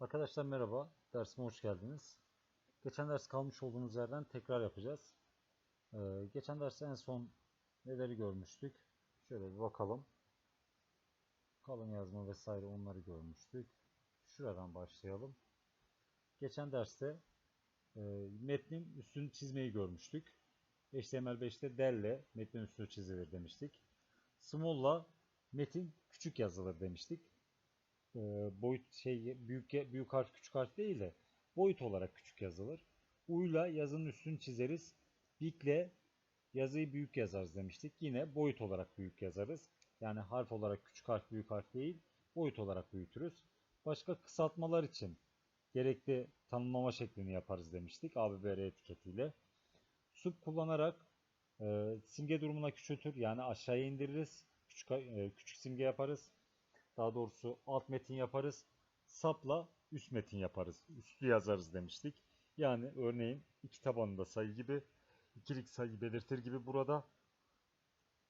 Arkadaşlar merhaba, dersime hoş geldiniz. Geçen ders kalmış olduğumuz yerden tekrar yapacağız. Ee, geçen derste en son neleri görmüştük? Şöyle bir bakalım. Kalın yazma vesaire onları görmüştük. Şuradan başlayalım. Geçen derste e, metnin üstünü çizmeyi görmüştük. HTML5'te delle metnin üstünü çizilir demiştik. Small'la metin küçük yazılır demiştik e, boyut şey büyük büyük harf küçük harf değil de boyut olarak küçük yazılır. U'yla yazının üstünü çizeriz. Big'le yazıyı büyük yazarız demiştik. Yine boyut olarak büyük yazarız. Yani harf olarak küçük harf büyük harf değil, boyut olarak büyütürüz. Başka kısaltmalar için gerekli tanımlama şeklini yaparız demiştik ABBR etiketiyle. Sub kullanarak e, simge durumuna küçültür yani aşağıya indiririz. Küçük, e, küçük simge yaparız. Daha doğrusu alt metin yaparız. Sapla üst metin yaparız. Üstü yazarız demiştik. Yani örneğin iki tabanında sayı gibi ikilik sayı belirtir gibi burada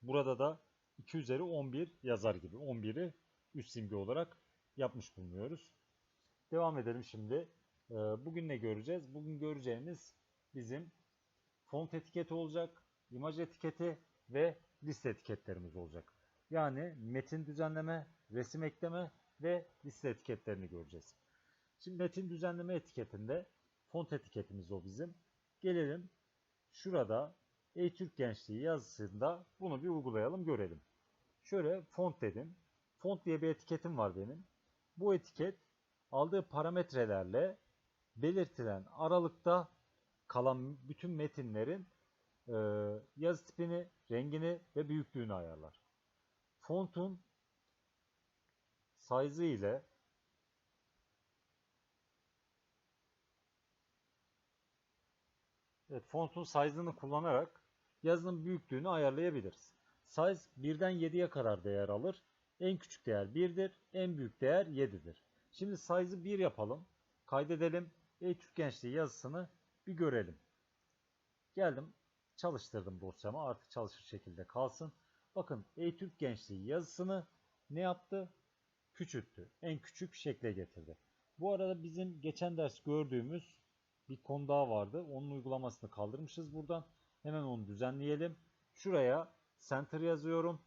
burada da 2 üzeri 11 yazar gibi. 11'i üst simge olarak yapmış bulunuyoruz. Devam edelim şimdi. Ee, Bugün ne göreceğiz? Bugün göreceğimiz bizim font etiketi olacak, imaj etiketi ve liste etiketlerimiz olacak. Yani metin düzenleme, resim ekleme ve liste etiketlerini göreceğiz. Şimdi metin düzenleme etiketinde font etiketimiz o bizim. Gelelim şurada Ey Türk Gençliği yazısında bunu bir uygulayalım görelim. Şöyle font dedim. Font diye bir etiketim var benim. Bu etiket aldığı parametrelerle belirtilen aralıkta kalan bütün metinlerin e, yazı tipini, rengini ve büyüklüğünü ayarlar. Fontun size ile Evet, fontun size'ını kullanarak yazının büyüklüğünü ayarlayabiliriz. Size 1'den 7'ye kadar değer alır. En küçük değer 1'dir, en büyük değer 7'dir. Şimdi size'ı 1 yapalım. Kaydedelim. Ey Türk Gençliği yazısını bir görelim. Geldim, çalıştırdım dosyamı. Artık çalışır şekilde kalsın. Bakın Ey Türk Gençliği yazısını ne yaptı? Küçülttü. En küçük şekle getirdi. Bu arada bizim geçen ders gördüğümüz bir konu daha vardı. Onun uygulamasını kaldırmışız buradan. Hemen onu düzenleyelim. Şuraya center yazıyorum.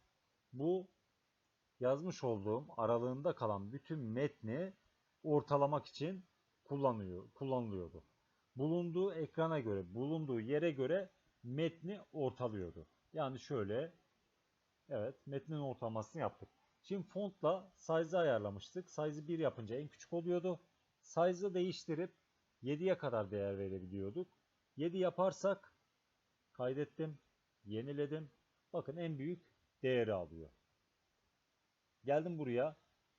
Bu yazmış olduğum aralığında kalan bütün metni ortalamak için kullanıyor, kullanılıyordu. Bulunduğu ekrana göre, bulunduğu yere göre metni ortalıyordu. Yani şöyle Evet, metnin ortalamasını yaptık. Şimdi fontla size'ı ayarlamıştık. Size'ı 1 yapınca en küçük oluyordu. Size'ı değiştirip 7'ye kadar değer verebiliyorduk. 7 yaparsak kaydettim, yeniledim. Bakın en büyük değeri alıyor. Geldim buraya.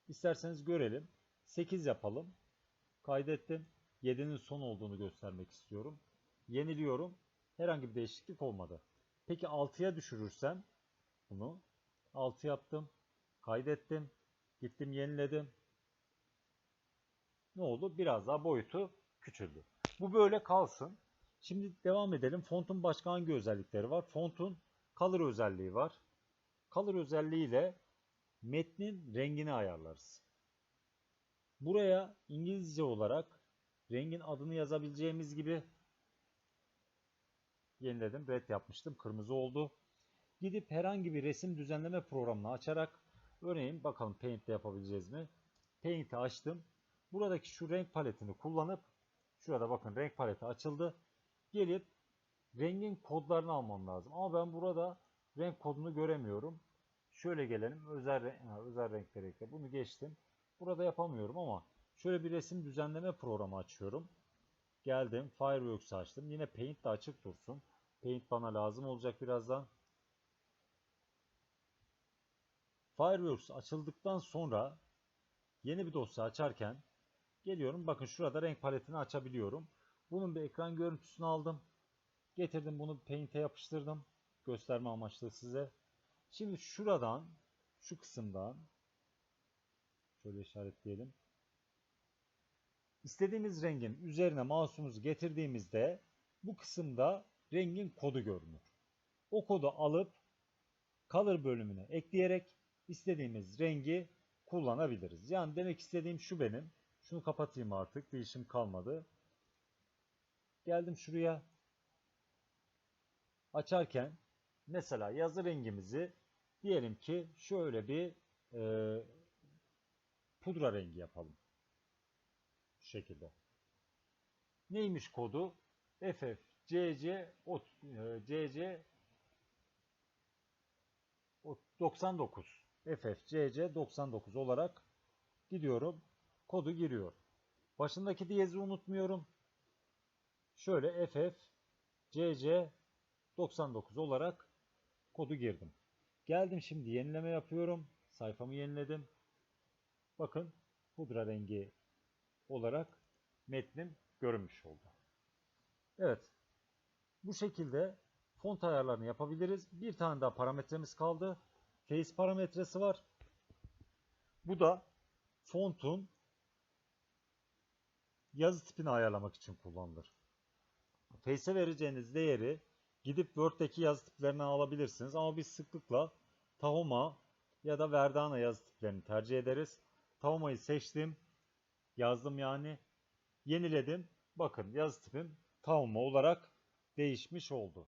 İsterseniz görelim. 8 yapalım. Kaydettim. 7'nin son olduğunu göstermek istiyorum. Yeniliyorum. Herhangi bir değişiklik olmadı. Peki 6'ya düşürürsem bunu 6 yaptım. Kaydettim. Gittim yeniledim. Ne oldu? Biraz daha boyutu küçüldü. Bu böyle kalsın. Şimdi devam edelim. Fontun başka hangi özellikleri var? Fontun color özelliği var. Color özelliğiyle metnin rengini ayarlarız. Buraya İngilizce olarak rengin adını yazabileceğimiz gibi yeniledim. Red yapmıştım. Kırmızı oldu. Gidip herhangi bir resim düzenleme programını açarak örneğin bakalım Paint'te yapabileceğiz mi? Paint'i açtım. Buradaki şu renk paletini kullanıp şurada bakın renk paleti açıldı. Gelip rengin kodlarını almam lazım. Ama ben burada renk kodunu göremiyorum. Şöyle gelelim. Özel, ha, özel renkleri ekle. Bunu geçtim. Burada yapamıyorum ama şöyle bir resim düzenleme programı açıyorum. Geldim. Fireworks açtım. Yine Paint de açık dursun. Paint bana lazım olacak birazdan. Fireworks açıldıktan sonra yeni bir dosya açarken geliyorum. Bakın şurada renk paletini açabiliyorum. Bunun bir ekran görüntüsünü aldım. Getirdim bunu Paint'e yapıştırdım. Gösterme amaçlı size. Şimdi şuradan şu kısımdan şöyle işaretleyelim. İstediğimiz rengin üzerine mouse'umuzu getirdiğimizde bu kısımda rengin kodu görünür. O kodu alıp color bölümüne ekleyerek istediğimiz rengi kullanabiliriz. Yani demek istediğim şu benim. Şunu kapatayım artık. Değişim kalmadı. Geldim şuraya. Açarken mesela yazı rengimizi diyelim ki şöyle bir e, pudra rengi yapalım. Şu şekilde. Neymiş kodu? FF CC ot- e, CC o- 99 FF CC 99 olarak gidiyorum. Kodu giriyor. Başındaki diyezi unutmuyorum. Şöyle FF CC 99 olarak kodu girdim. Geldim şimdi yenileme yapıyorum. Sayfamı yeniledim. Bakın pudra rengi olarak metnim görünmüş oldu. Evet. Bu şekilde font ayarlarını yapabiliriz. Bir tane daha parametremiz kaldı. Face parametresi var. Bu da fontun yazı tipini ayarlamak için kullanılır. Face'e vereceğiniz değeri gidip Word'deki yazı tiplerinden alabilirsiniz. Ama biz sıklıkla Tahoma ya da Verdana yazı tiplerini tercih ederiz. Tahoma'yı seçtim. Yazdım yani. Yeniledim. Bakın yazı tipim Tahoma olarak değişmiş oldu.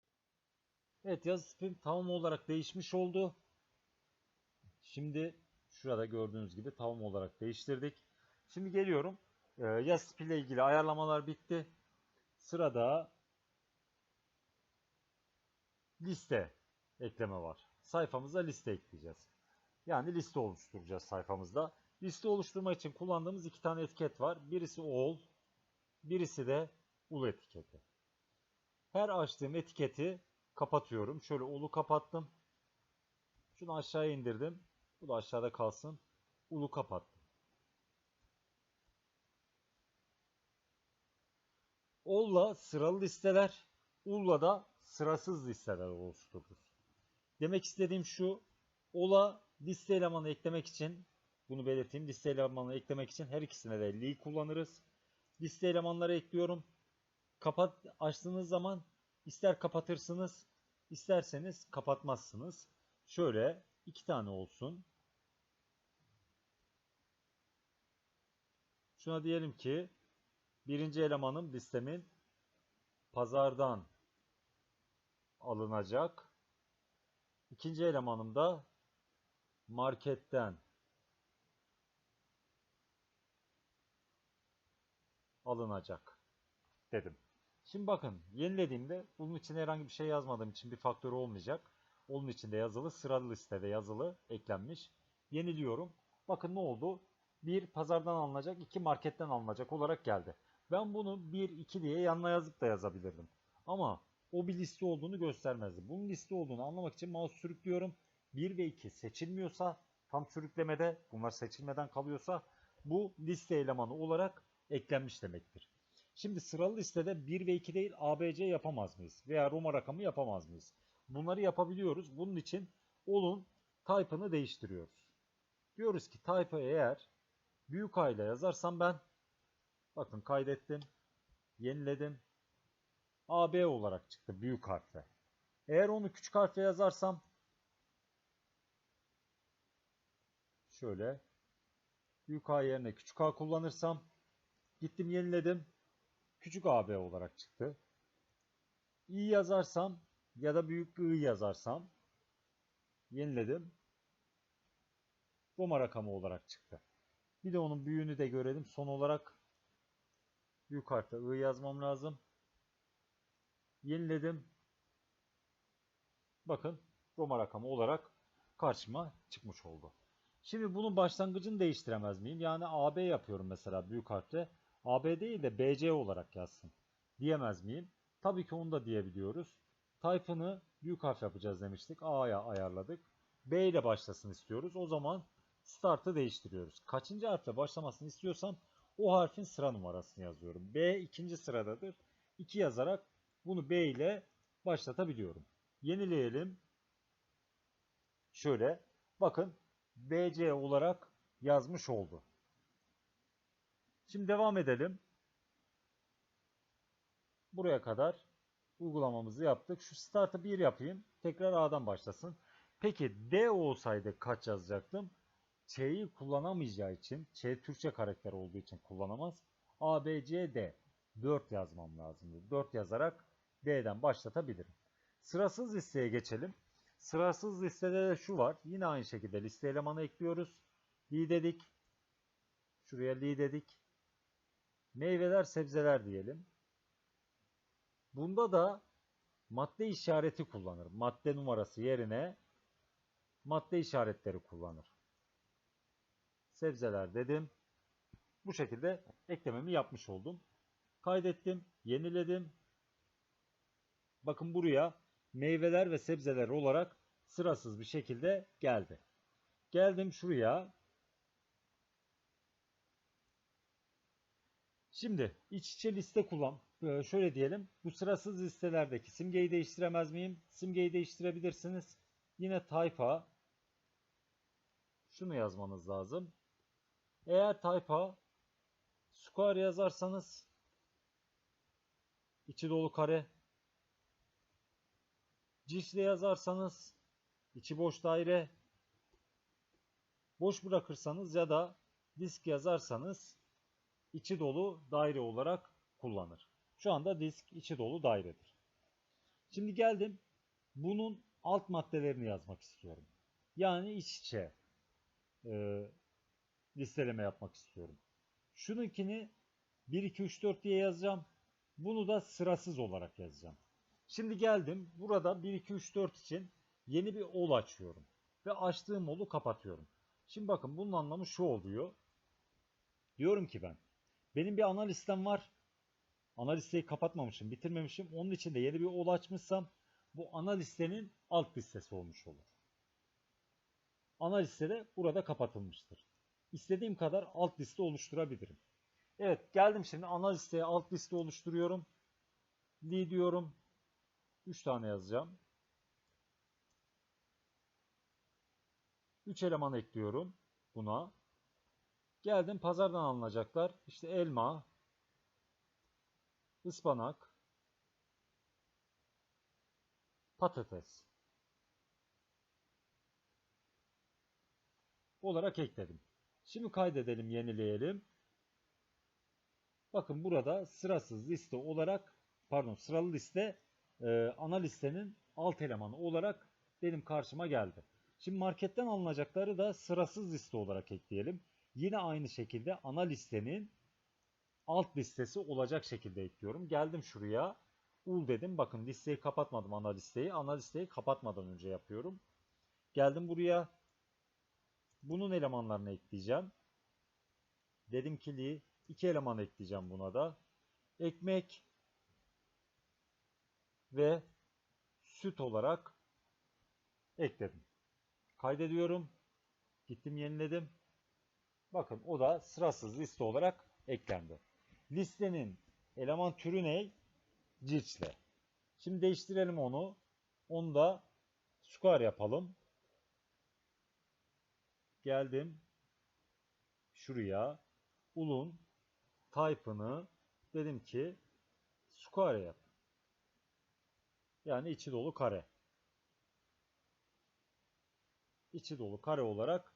Evet yazı tipim Tahoma olarak değişmiş oldu. Şimdi şurada gördüğünüz gibi Tahoma olarak değiştirdik. Şimdi geliyorum. Ee, yazı tipiyle ilgili ayarlamalar bitti. Sırada liste ekleme var. Sayfamıza liste ekleyeceğiz. Yani liste oluşturacağız sayfamızda. Liste oluşturmak için kullandığımız iki tane etiket var. Birisi all, birisi de ul etiketi. Her açtığım etiketi kapatıyorum. Şöyle ulu kapattım. Şunu aşağıya indirdim. Bu da aşağıda kalsın. Ulu kapattım. All'la sıralı listeler, ul'la da sırasız listeler oluştururuz. Demek istediğim şu, ola liste elemanı eklemek için, bunu belirteyim, liste elemanı eklemek için her ikisine de li kullanırız. Liste elemanları ekliyorum. Kapat, açtığınız zaman ister kapatırsınız, isterseniz kapatmazsınız. Şöyle iki tane olsun. Şuna diyelim ki birinci elemanım listemin pazardan alınacak. İkinci elemanım da marketten alınacak dedim. Şimdi bakın yenilediğimde bunun için herhangi bir şey yazmadığım için bir faktörü olmayacak. Onun içinde yazılı sıralı listede yazılı eklenmiş. Yeniliyorum. Bakın ne oldu? Bir pazardan alınacak, iki marketten alınacak olarak geldi. Ben bunu 1, 2 diye yanına yazıp da yazabilirdim. Ama o bir liste olduğunu göstermezdi. Bunun liste olduğunu anlamak için mouse sürüklüyorum. 1 ve 2 seçilmiyorsa tam sürüklemede bunlar seçilmeden kalıyorsa bu liste elemanı olarak eklenmiş demektir. Şimdi sıralı listede 1 ve 2 değil ABC yapamaz mıyız? Veya Roma rakamı yapamaz mıyız? Bunları yapabiliyoruz. Bunun için olun type'ını değiştiriyoruz. Diyoruz ki type'ı eğer büyük A ile yazarsam ben bakın kaydettim. Yeniledim. AB olarak çıktı büyük harfle. Eğer onu küçük harfle yazarsam şöyle büyük A yerine küçük A kullanırsam gittim yeniledim. Küçük AB olarak çıktı. İ yazarsam ya da büyük I yazarsam yeniledim. Roma rakamı olarak çıktı. Bir de onun büyüğünü de görelim. Son olarak büyük harfle I yazmam lazım. Yeniledim. Bakın Roma rakamı olarak karşıma çıkmış oldu. Şimdi bunun başlangıcını değiştiremez miyim? Yani AB yapıyorum mesela büyük harfle. AB değil de BC olarak yazsın. Diyemez miyim? Tabii ki onu da diyebiliyoruz. Type'ını büyük harf yapacağız demiştik. A'ya ayarladık. B ile başlasın istiyoruz. O zaman start'ı değiştiriyoruz. Kaçıncı harfle başlamasını istiyorsam o harfin sıra numarasını yazıyorum. B ikinci sıradadır. 2 yazarak bunu B ile başlatabiliyorum. Yenileyelim. Şöyle bakın BC olarak yazmış oldu. Şimdi devam edelim. Buraya kadar uygulamamızı yaptık. Şu start'ı 1 yapayım. Tekrar A'dan başlasın. Peki D olsaydı kaç yazacaktım? Ç'yi kullanamayacağı için, Ç Türkçe karakter olduğu için kullanamaz. A, B, C, D. 4 yazmam lazım. 4 yazarak D'den başlatabilirim. Sırasız listeye geçelim. Sırasız listede de şu var. Yine aynı şekilde liste elemanı ekliyoruz. Li dedik. Şuraya li dedik. Meyveler, sebzeler diyelim. Bunda da madde işareti kullanır. Madde numarası yerine madde işaretleri kullanır. Sebzeler dedim. Bu şekilde eklememi yapmış oldum. Kaydettim, yeniledim. Bakın buraya meyveler ve sebzeler olarak sırasız bir şekilde geldi. Geldim şuraya. Şimdi iç içe liste kullan. Ee, şöyle diyelim. Bu sırasız listelerdeki simgeyi değiştiremez miyim? Simgeyi değiştirebilirsiniz. Yine tayfa. Şunu yazmanız lazım. Eğer tayfa square yazarsanız içi dolu kare cisle yazarsanız içi boş daire boş bırakırsanız ya da disk yazarsanız içi dolu daire olarak kullanır. Şu anda disk içi dolu dairedir. Şimdi geldim bunun alt maddelerini yazmak istiyorum. Yani iç içe e, listeleme yapmak istiyorum. Şununkini 1, 2, 3, 4 diye yazacağım. Bunu da sırasız olarak yazacağım. Şimdi geldim. Burada 1, 2, 3, 4 için yeni bir ol açıyorum. Ve açtığım olu kapatıyorum. Şimdi bakın bunun anlamı şu oluyor. Diyorum ki ben. Benim bir ana listem var. Ana listeyi kapatmamışım, bitirmemişim. Onun için de yeni bir ol açmışsam bu ana listenin alt listesi olmuş olur. Ana listede burada kapatılmıştır. İstediğim kadar alt liste oluşturabilirim. Evet geldim şimdi ana listeye alt liste oluşturuyorum. Li diyorum. 3 tane yazacağım. 3 eleman ekliyorum buna. Geldim pazardan alınacaklar. İşte elma, ıspanak, patates olarak ekledim. Şimdi kaydedelim, yenileyelim. Bakın burada sırasız liste olarak, pardon sıralı liste e, ana listenin alt elemanı olarak benim karşıma geldi. Şimdi marketten alınacakları da sırasız liste olarak ekleyelim. Yine aynı şekilde ana listenin alt listesi olacak şekilde ekliyorum. Geldim şuraya. Ul dedim. Bakın listeyi kapatmadım ana listeyi. Ana listeyi kapatmadan önce yapıyorum. Geldim buraya. Bunun elemanlarını ekleyeceğim. Dedim ki li iki eleman ekleyeceğim buna da. Ekmek ve süt olarak ekledim. Kaydediyorum. Gittim yeniledim. Bakın o da sırasız liste olarak eklendi. Listenin eleman türü ne? Cilçle. Şimdi değiştirelim onu. Onu da square yapalım. Geldim. Şuraya. Ulun type'ını dedim ki square yap. Yani içi dolu kare. İçi dolu kare olarak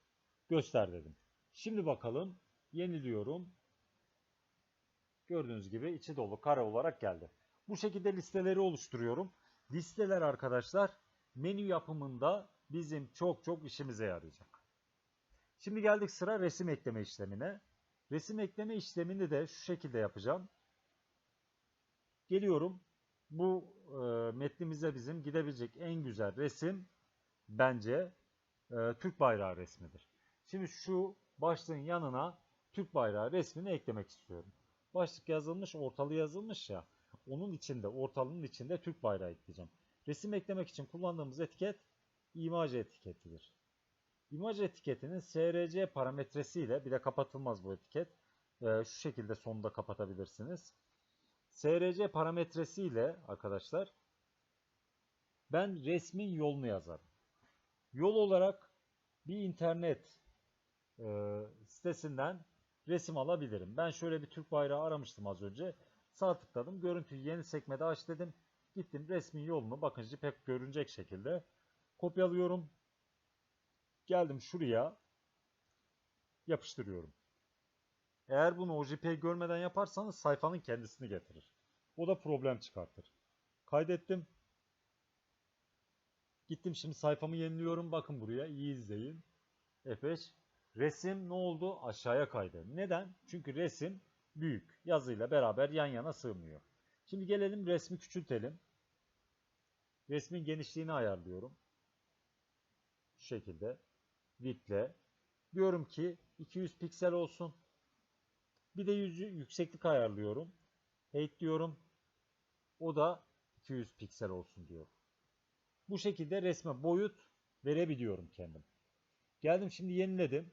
göster dedim. Şimdi bakalım. Yeniliyorum. Gördüğünüz gibi içi dolu kare olarak geldi. Bu şekilde listeleri oluşturuyorum. Listeler arkadaşlar menü yapımında bizim çok çok işimize yarayacak. Şimdi geldik sıra resim ekleme işlemine. Resim ekleme işlemini de şu şekilde yapacağım. Geliyorum. Bu e, metnimize bizim gidebilecek en güzel resim bence e, Türk bayrağı resmidir. Şimdi şu başlığın yanına Türk bayrağı resmini eklemek istiyorum. Başlık yazılmış, ortalı yazılmış ya. Onun içinde, ortalının içinde Türk bayrağı ekleyeceğim. Resim eklemek için kullandığımız etiket imaj etiketidir. İmaj etiketinin SRC parametresiyle bir de kapatılmaz bu etiket. Ee, şu şekilde sonunda kapatabilirsiniz. SRC parametresiyle arkadaşlar ben resmin yolunu yazarım. Yol olarak bir internet e, sitesinden resim alabilirim. Ben şöyle bir Türk bayrağı aramıştım az önce. Sağ tıkladım. Görüntüyü yeni sekmede aç dedim. Gittim resmin yolunu bakın pek görünecek şekilde kopyalıyorum. Geldim şuraya. yapıştırıyorum. Eğer bunu OJP'yi görmeden yaparsanız sayfanın kendisini getirir. O da problem çıkartır. Kaydettim. Gittim şimdi sayfamı yeniliyorum. Bakın buraya iyi izleyin. F5. Resim ne oldu? Aşağıya kaydı. Neden? Çünkü resim büyük. Yazıyla beraber yan yana sığmıyor. Şimdi gelelim resmi küçültelim. Resmin genişliğini ayarlıyorum. Şu şekilde. Width'le. Diyorum ki 200 piksel olsun. Bir de yüzü yükseklik ayarlıyorum. Height diyorum. O da 200 piksel olsun diyor. Bu şekilde resme boyut verebiliyorum kendim. Geldim şimdi yeniledim.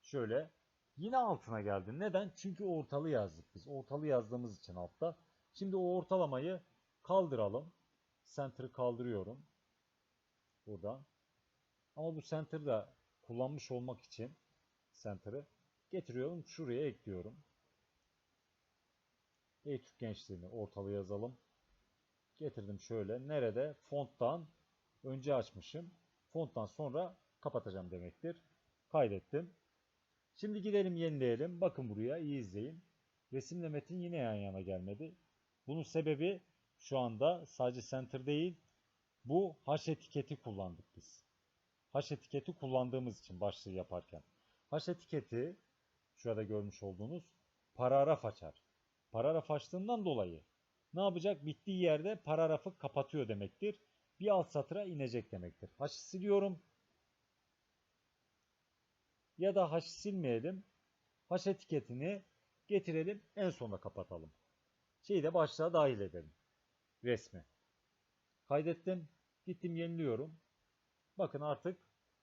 Şöyle. Yine altına geldim. Neden? Çünkü ortalı yazdık biz. Ortalı yazdığımız için altta. Şimdi o ortalamayı kaldıralım. Center'ı kaldırıyorum. Buradan. Ama bu center'ı da kullanmış olmak için center'ı getiriyorum. Şuraya ekliyorum. Eğitim gençliğini ortalı yazalım. Getirdim şöyle. Nerede? Fonttan önce açmışım. Fonttan sonra kapatacağım demektir. Kaydettim. Şimdi gidelim yenileyelim. Bakın buraya iyi izleyin. Resimle metin yine yan yana gelmedi. Bunun sebebi şu anda sadece center değil. Bu haş etiketi kullandık biz. Haş etiketi kullandığımız için başlığı yaparken. Haş etiketi şurada görmüş olduğunuz paragraf açar. Paragraf açtığından dolayı ne yapacak? Bittiği yerde paragrafı kapatıyor demektir. Bir alt satıra inecek demektir. Haşı siliyorum. Ya da haşı silmeyelim. Haş etiketini getirelim. En sona kapatalım. Şeyi de başlığa dahil edelim. Resmi. Kaydettim. Gittim yeniliyorum. Bakın artık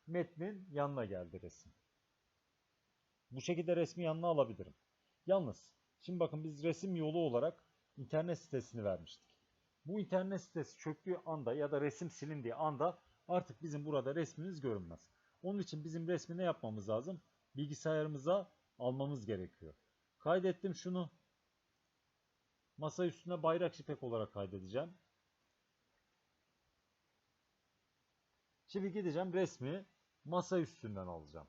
metnin yanına geldi resim. Bu şekilde resmi yanına alabilirim. Yalnız şimdi bakın biz resim yolu olarak internet sitesini vermiştik. Bu internet sitesi çöktüğü anda ya da resim silindiği anda artık bizim burada resmimiz görünmez. Onun için bizim resmi ne yapmamız lazım? Bilgisayarımıza almamız gerekiyor. Kaydettim şunu. Masa üstüne bayrak şipek olarak kaydedeceğim. Şimdi gideceğim resmi masa üstünden alacağım.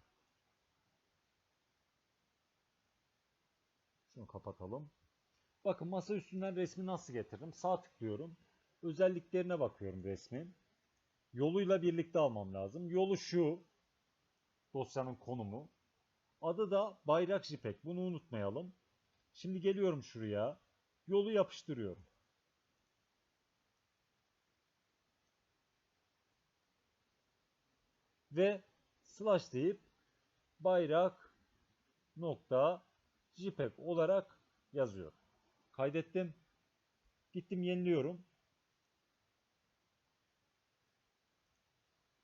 Şunu kapatalım. Bakın masa üstünden resmi nasıl getiririm? Sağ tıklıyorum. Özelliklerine bakıyorum resmin. Yoluyla birlikte almam lazım. Yolu şu. Dosyanın konumu. Adı da bayrak JPEG. Bunu unutmayalım. Şimdi geliyorum şuraya. Yolu yapıştırıyorum. Ve slash deyip bayrak nokta JPEG olarak yazıyor. Kaydettim. Gittim yeniliyorum.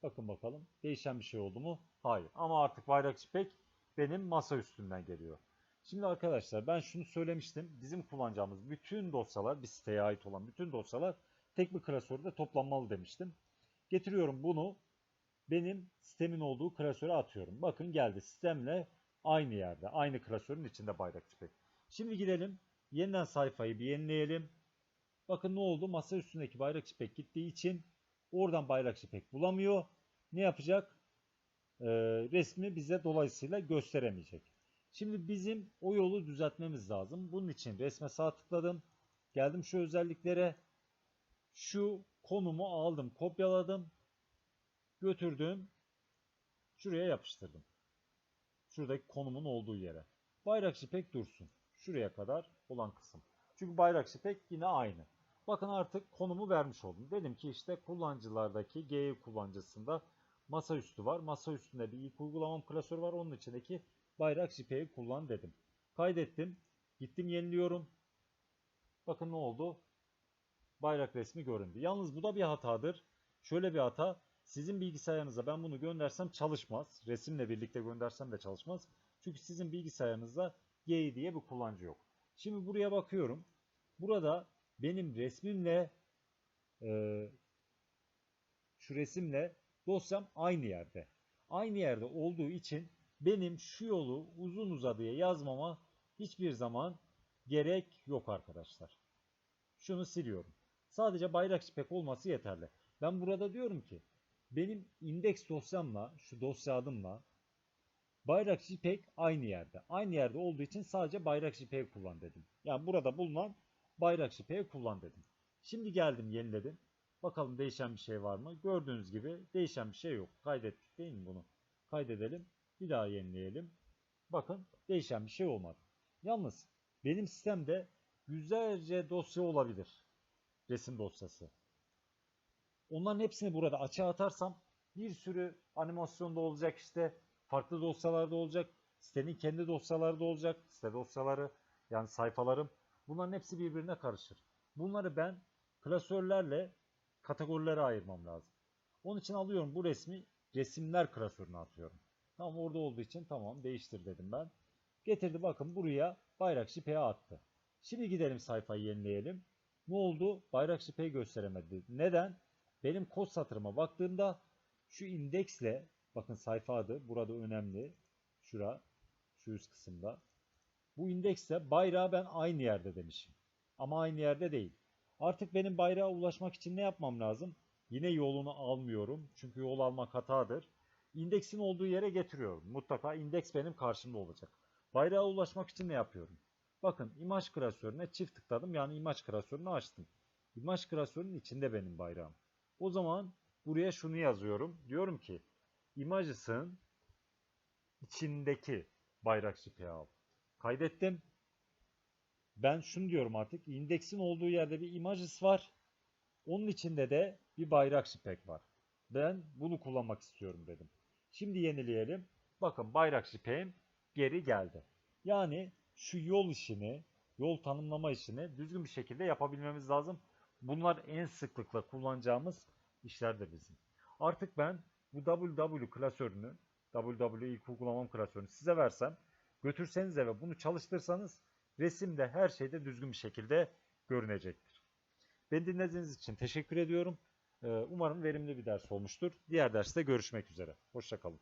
Bakın bakalım. Değişen bir şey oldu mu? Hayır. Ama artık bayrak JPEG benim masa üstünden geliyor. Şimdi arkadaşlar ben şunu söylemiştim. Bizim kullanacağımız bütün dosyalar, bir siteye ait olan bütün dosyalar tek bir klasörde toplanmalı demiştim. Getiriyorum bunu benim sistemin olduğu klasöre atıyorum. Bakın geldi sistemle aynı yerde. Aynı klasörün içinde bayrak JPEG. Şimdi gidelim. Yeniden sayfayı bir yenileyelim. Bakın ne oldu? Masa üstündeki bayrak JPEG gittiği için oradan bayrak JPEG bulamıyor. Ne yapacak? Ee, resmi bize dolayısıyla gösteremeyecek. Şimdi bizim o yolu düzeltmemiz lazım. Bunun için resme sağ tıkladım. Geldim şu özelliklere. Şu konumu aldım, kopyaladım. Götürdüm. Şuraya yapıştırdım. Şuradaki konumun olduğu yere. Bayrak JPEG dursun. Şuraya kadar olan kısım. Çünkü bayrak JPEG yine aynı. Bakın artık konumu vermiş oldum. Dedim ki işte kullanıcılardaki GE kullanıcısında masaüstü var. Masa üstünde bir ilk uygulamam klasörü var. Onun içindeki bayrak JPEG'i kullan dedim. Kaydettim. Gittim yeniliyorum. Bakın ne oldu? Bayrak resmi göründü. Yalnız bu da bir hatadır. Şöyle bir hata. Sizin bilgisayarınıza ben bunu göndersem çalışmaz. Resimle birlikte göndersem de çalışmaz. Çünkü sizin bilgisayarınızda GE diye bir kullanıcı yok. Şimdi buraya bakıyorum. Burada benim resmimle e, şu resimle dosyam aynı yerde. Aynı yerde olduğu için benim şu yolu uzun uzadıya yazmama hiçbir zaman gerek yok arkadaşlar. Şunu siliyorum. Sadece bayrak JPEG olması yeterli. Ben burada diyorum ki benim indeks dosyamla, şu dosya adımla Bayrak JPEG aynı yerde. Aynı yerde olduğu için sadece bayrak JPEG kullan dedim. Yani burada bulunan bayrak JPEG kullan dedim. Şimdi geldim yeniledim. Bakalım değişen bir şey var mı? Gördüğünüz gibi değişen bir şey yok. Kaydettik değil mi bunu? Kaydedelim. Bir daha yenileyelim. Bakın değişen bir şey olmadı. Yalnız benim sistemde yüzlerce dosya olabilir. Resim dosyası. Onların hepsini burada açığa atarsam bir sürü animasyonda olacak işte farklı dosyalarda olacak. Sitenin kendi dosyaları da olacak. Site dosyaları yani sayfalarım. Bunların hepsi birbirine karışır. Bunları ben klasörlerle kategorilere ayırmam lazım. Onun için alıyorum bu resmi resimler klasörüne atıyorum. Tamam orada olduğu için tamam değiştir dedim ben. Getirdi bakın buraya bayrak JPEG'e attı. Şimdi gidelim sayfayı yenileyelim. Ne oldu? Bayrak JPEG'i gösteremedi. Neden? Benim kod satırıma baktığımda şu indeksle bakın sayfa adı burada önemli. Şura şu üst kısımda. Bu indeksle bayrağı ben aynı yerde demişim. Ama aynı yerde değil. Artık benim bayrağa ulaşmak için ne yapmam lazım? Yine yolunu almıyorum. Çünkü yol almak hatadır. İndeksin olduğu yere getiriyorum. Mutlaka indeks benim karşımda olacak. Bayrağa ulaşmak için ne yapıyorum? Bakın imaj klasörüne çift tıkladım. Yani imaj klasörünü açtım. İmaj klasörünün içinde benim bayrağım. O zaman buraya şunu yazıyorum. Diyorum ki imajısın içindeki bayrak JPEG'i al. Kaydettim. Ben şunu diyorum artık. indeksin olduğu yerde bir images var. Onun içinde de bir bayrak JPEG var. Ben bunu kullanmak istiyorum dedim. Şimdi yenileyelim. Bakın bayrak JPEG'im geri geldi. Yani şu yol işini, yol tanımlama işini düzgün bir şekilde yapabilmemiz lazım. Bunlar en sıklıkla kullanacağımız işlerdir bizim. Artık ben bu WW klasörünü, WW ilk uygulamam klasörünü size versem, götürseniz eve bunu çalıştırsanız resimde her şeyde düzgün bir şekilde görünecektir. Beni dinlediğiniz için teşekkür ediyorum. Ee, Umarım verimli bir ders olmuştur. Diğer derste görüşmek üzere. Hoşçakalın.